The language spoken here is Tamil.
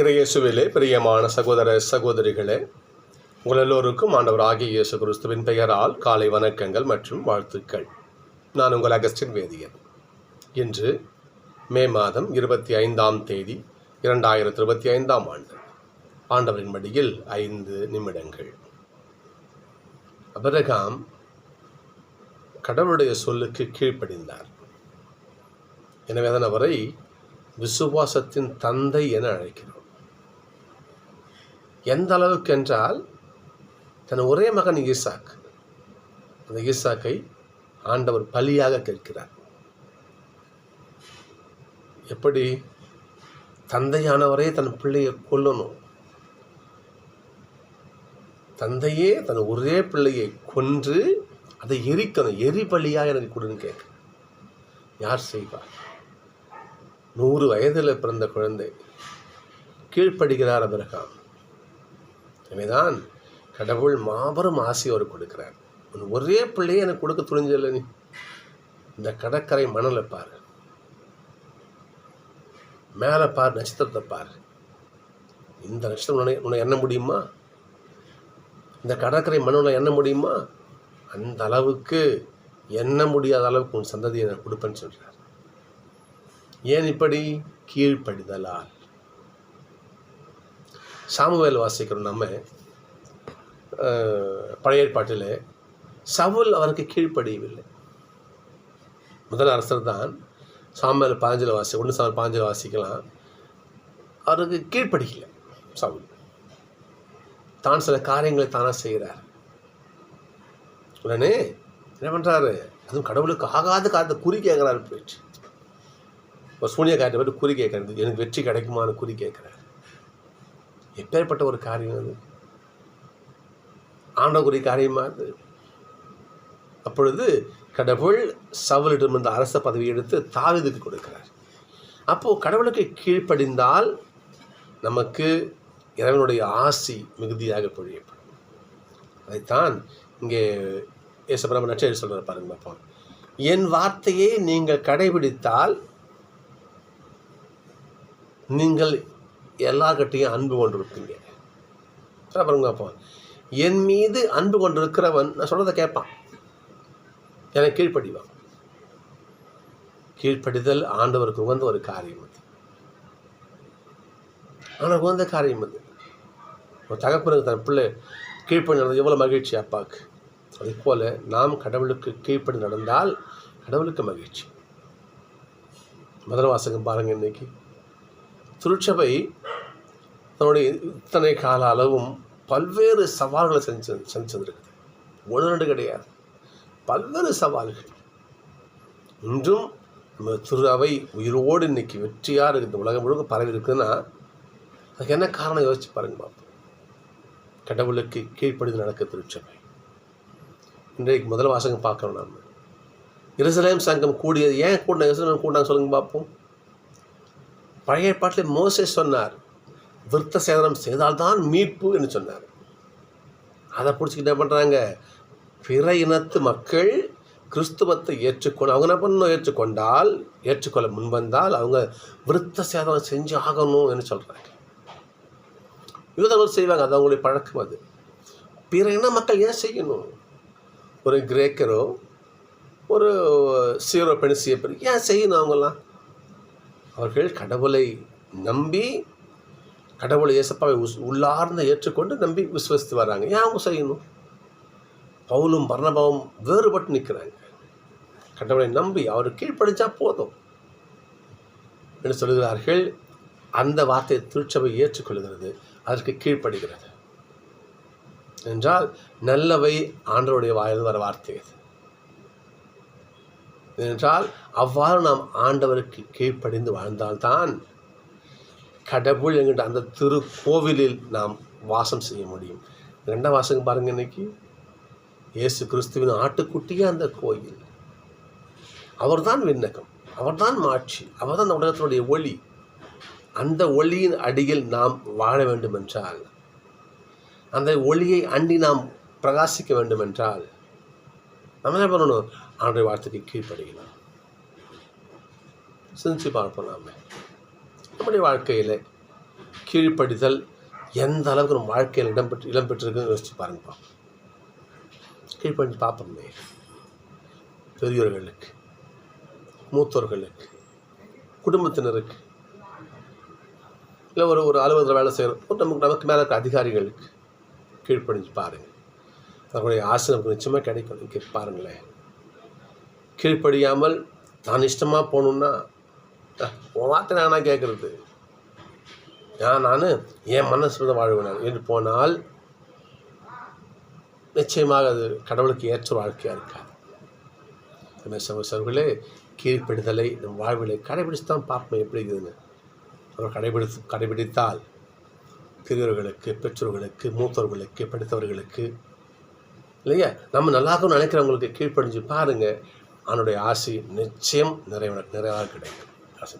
இறையேசுவிலே பிரியமான சகோதர சகோதரிகளே உங்கள் எல்லோருக்கும் ஆண்டவர் ஆகிய இயேசு கிறிஸ்துவின் பெயரால் காலை வணக்கங்கள் மற்றும் வாழ்த்துக்கள். நான் உங்கள் அகஸ்டின் வேதியன். இன்று மே மாதம் இருபத்தி ஐந்தாம் தேதி இரண்டாயிரத்தி இருபத்தி ஐந்தாம் ஆண்டு. ஆண்டவரின் மடியில் ஐந்து நிமிடங்கள். அபரகாம் கடவுளுடைய சொல்லுக்கு கீழ்ப்படிந்தார். எனவே அதன் அவரை விசுவாசத்தின் தந்தை என அழைக்கிறோம். எந்த அளவுக்கு என்றால் தன் ஒரே மகன் ஈசாக். அந்த ஈசாக்கை ஆண்டவர் பலியாக கேட்கிறார். எப்படி? தந்தையானவரே தன் பிள்ளையை கொல்லணும். தந்தையே தன் ஒரே பிள்ளையை கொன்று அதை எரிக்கணும். எரி பலியாக எனக்கு கொடுன்னு கேட்க. யார் செய்வார் நூறு வயதில் பிறந்த குழந்தை. கீழ்ப்படுகிறார் அபிரகாம். எனவேதான் கடவுள் மாபெரும் ஆசையோடு கொடுக்குறார். உன் ஒரே பிள்ளையை எனக்கு கொடுக்க துணிஞ்சல நீ. இந்த கடற்கரை மணலை பாரு. மேலே பார் நட்சத்திரத்தை பார். இந்த நட்சத்திரம் உன்னை உன்னை எண்ண முடியுமா? இந்த கடற்கரை மணலை எண்ண முடியுமா? அந்த அளவுக்கு எண்ண முடியாத அளவுக்கு உன் சந்ததியை நான் கொடுப்பேன்னு சொல்கிறார் ஏன் இப்படி? கீழ்ப்படிதலால். சாமுவேல் வாசிக்கிறோம் நம்ம பழைய ஏற்பாட்டில். சவுல் அவருக்கு கீழ்ப்படியவில்லை. முதல் அரசர் தான் சாமுவேல் பாஞ்சில் வாசி ஒன்று சாமல் பாஞ்சில் வாசிக்கலாம். அவருக்கு கீழ்ப்படிக்கல சவுல் தான் சில காரியங்களை தானாக செய்கிறார். உடனே என்ன பண்ணுறாரு அதுவும் கடவுளுக்கு ஆகாத காலத்தை குறி கேட்குறாரு போயிடுச்சு ஒரு சூனிய காரியத்தை போய்ட்டு குறி கேட்குறது எனக்கு வெற்றி கிடைக்குமான்னு குறி கேட்குறாரு. எப்பேற்பட்ட ஒரு காரியம் அது? ஆண்டவக்குரிய காரியமாக அது? அப்பொழுது கடவுள் சவுலிடம் இருந்த அரச பதவி எடுத்து தாவிதுக்கு கொடுக்கிறார். அப்போது கடவுளுக்கு கீழ்ப்படிந்தால் நமக்கு இறைவனுடைய ஆசி மிகுதியாக பொழியப்படும். அதைத்தான் இங்கே ஏசப்பரம நச்சரி சொல்கிற பாருங்க பார்ப்போம் என் வார்த்தையை நீங்கள் கடைபிடித்தால் நீங்கள் எல்லார்கிட்டையும் அன்பு கொண்டிருப்பீங்க. பாருங்க பார்ப்போம் என் மீது அன்பு கொண்டிருக்கிறவன் நான் சொல்கிறத கேட்பான். எனக்கு கீழ்ப்படிவான். கீழ்ப்படிதல் ஆண்டவருக்கு உகந்த ஒரு காரியம் அது. ஆனால் உகந்த காரியம் அது. ஒரு தகப்பனுக்கு தன் பிள்ளை கீழ்ப்படி நடந்தது எவ்வளோ மகிழ்ச்சி அப்பாவுக்கு அதே போல் நாம் கடவுளுக்கு கீழ்ப்படி நடந்தால் கடவுளுக்கு மகிழ்ச்சி. முதல் வாசகம் பாருங்க இன்னைக்கு. திருச்சபை தன்னுடைய இத்தனை கால அளவும் பல்வேறு சவால்களை செஞ்சு செஞ்சிருக்குது ஒன்று ரெண்டு கிடையாது. பல்வேறு சவால்கள். இன்றும் நம்ம திரு அவை உயிரோடு இன்னைக்கு வெற்றியாக இருக்குது இந்த உலகம் முழுக்க பரவி இருக்குதுன்னா அதுக்கு என்ன காரணம் யோசிச்சு பாருங்க பார்ப்போம் கடவுளுக்கு கீழ்ப்படிந்து நடக்க திருச்சபை. இன்றைக்கு முதல் வாசகம் பார்க்கணும் நாம். எருசலேம் சங்கம் கூடியது ஏன் கூட்டினாங்க எருசலேம் கூடாங்க சொல்லுங்க பார்ப்போம் பழைய பாட்டில் மோசே சொன்னார் விருத்த சேதனம் செய்தால்தான் மீட்பு என்று சொன்னார். அதை பிடிச்சிக்கிட்டு என்ன பண்ணுறாங்க பிற இனத்து மக்கள் கிறிஸ்துவத்தை ஏற்றுக்கொண்டு அவங்க என்ன பண்ணணும்? ஏற்றுக்கொண்டால் ஏற்றுக்கொள்ள முன்வந்தால் அவங்க விருத்த சேதனம் செஞ்சு ஆகணும் என்று சொல்கிறாங்க யூதர்கள் செய்வாங்க. அது அவங்களுடைய பழக்கம் அது. பிற இன மக்கள் ஏன் செய்யணும்? ஒரு கிரேக்கரோ ஒரு சீரோ பெனிசிய ஏன் செய்யணும் அவங்கெல்லாம்? அவர்கள் கடவுளை நம்பி கடவுளை இயேசப்பாவை உஸ் உள்ளார்ந்த ஏற்றுக்கொண்டு நம்பி விசுவசித்து வர்றாங்க. ஏன் அவங்க செய்யணும்? பவுலும் பர்ணபாவும் வேறுபட்டு நிற்கிறாங்க கடவுளை நம்பி அவர் கீழ்ப்படிச்சா போதும் என்று சொல்கிறார்கள் அந்த வார்த்தையை திருச்சபை ஏற்றுக்கொள்கிறது. அதற்கு கீழ்ப்படுகிறது. என்றால் நல்லவை ஆண்டவருடைய வாயில் வர வார்த்தை அது என்றால் அவ்வாறு நாம் ஆண்டவருக்கு கீழ்ப்படிந்து வாழ்ந்தால்தான் கடவுள் என்கின்ற அந்த திருக்கோவிலில் நாம் வாசம் செய்ய முடியும். ரெண்டாம் வாசகம் பாருங்க இன்னைக்கு. இயேசு கிறிஸ்துவின் ஆட்டுக்குட்டியே அந்த கோயில். அவர்தான் விண்ணகம். அவர்தான் மாட்சி. அவர்தான் அந்த உலகத்தினுடைய ஒளி. அந்த ஒளியின் அடியில் நாம் வாழ வேண்டும் என்றால் அந்த ஒளியை அண்டி நாம் பிரகாசிக்க வேண்டும் என்றால் நம்ம என்ன பண்ணணும்? ஆண்டுடைய வார்த்தைக்கு கீழ்ப்படுகிறோம் சிந்திச்சு பார்ப்போம் நாம். நம்முடைய வாழ்க்கையில் கீழ்ப்படிதல் எந்த அளவுக்கு நம்ம வாழ்க்கையில் இடம்பெற்று இடம்பெற்றிருக்குன்னு யோசிச்சு பாருங்கப்பா. கீழ்ப்படிஞ்சு பார்ப்போமே. பெரியோர்களுக்கு மூத்தோர்களுக்கு குடும்பத்தினருக்கு இல்லை ஒரு ஒரு அலுவலகத்தில் வேலை செய்கிறோம் ஒரு நமக்கு நமக்கு மேலே இருக்க அதிகாரிகளுக்கு கீழ்ப்படிஞ்சு பாருங்கள் அதனுடைய ஆசை நமக்கு நிச்சயமாக கிடைக்கும். கே பாருங்களேன். கீழ்ப்படியாமல் நான் இஷ்டமாக போகணுன்னா உன் வார்த்தை நானா கேட்குறது நான் நான் என் மனசு வாழ்வேன் என்று போனால் நிச்சயமாக அது கடவுளுக்கு ஏற்ற வாழ்க்கையாக இருக்காது. அந்த சகோதரர்களே கீழ்ப்படிதலை நம் வாழ்விலை கடைபிடித்து தான் பார்ப்போம் எப்படி இருக்குதுன்னு. அவர் கடைபிடித்து கடைபிடித்தால் பெரியவர்களுக்கு பெற்றோர்களுக்கு மூத்தவர்களுக்கு படித்தவர்களுக்கு இல்லையா? நம்ம நல்லா நினைக்கிறவங்களுக்கு கீழ்ப்படிஞ்சு பாருங்கள் அவனுடைய ஆசை நிச்சயம் நிறைவ நிறைவாக கிடைக்கும். ஆசை